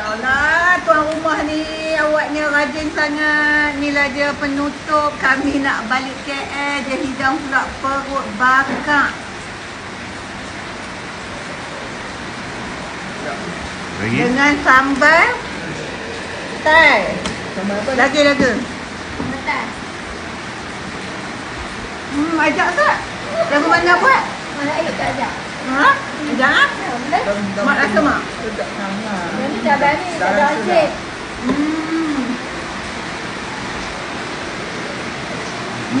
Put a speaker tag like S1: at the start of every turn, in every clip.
S1: Allah, tuan rumah ni awaknya rajin sangat. Inilah dia penutup. Kami nak balik KL. Dia hidang pula perut bakar.
S2: Lagi?
S1: Dengan sambal Thai.
S3: Sama apa?
S1: Lagi-lagi. Hmm, ajak tak? Lagu mana buat?
S4: Mana ayat tak ajak?
S1: Ha? Ajak ah? Mak rasa mak?
S3: Sedap sangat.
S4: Yang ni dah tak ada
S3: Dah.
S1: Hmm.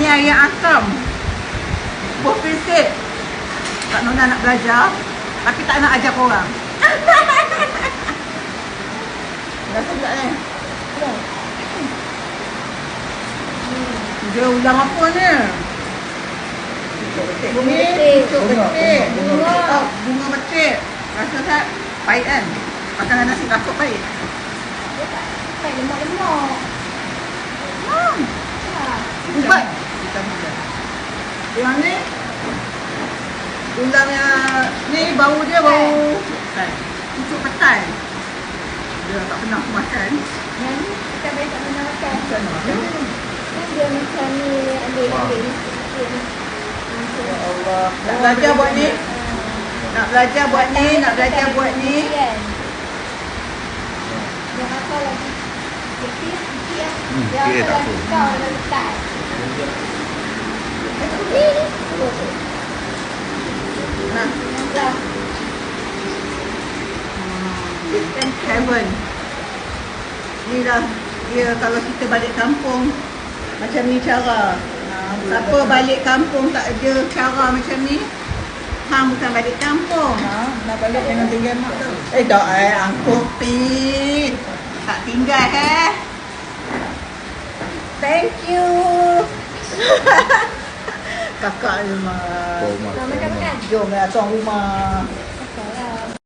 S1: Ni ayam asam. Buah set. Kak Nona nak belajar. Tapi tak nak ajar korang. Dah sedap ni. Dia ulang apa ni?
S4: Bunga betik.
S1: pucuk
S3: Bunga,
S1: betik.
S3: bunga,
S4: bunga.
S1: Oh, bunga betik. Rasa tak pahit kan? Makan dengan nasi rasuk pahit.
S4: Dia tak sampai lemak-lemak.
S1: Hmm.
S4: Ha.
S1: Ubat.
S3: Vitamin dia.
S1: Yang ni Tulang yang Ni bau dia bau Petai Pucuk petai Dia tak pernah aku makan
S4: Yang ni kita baik tak pernah makan.
S3: Macam mana makan?
S4: Kan dia macam ni, ambil-ambil ni.
S3: Ya Allah.
S1: Nak belajar buat ni Nak belajar buat ni Nak belajar buat ni
S4: Yang apa lagi?
S2: Hmm,
S4: Yang
S2: sikit
S4: apa
S2: tak apa.
S4: letak. Ni ni.
S1: Nah. Heaven Ni dah Dia kalau kita balik kampung Macam ni cara
S3: Ah,
S1: Siapa balik kampung tak ada cara macam ni Hang bukan balik kampung
S3: Ha, nak balik dengan tinggal mak tu.
S1: Eh dah eh angkut pi. Tak tinggal eh. Thank you. Kakak ni
S4: makan-makan.
S3: Jom lah tuan rumah.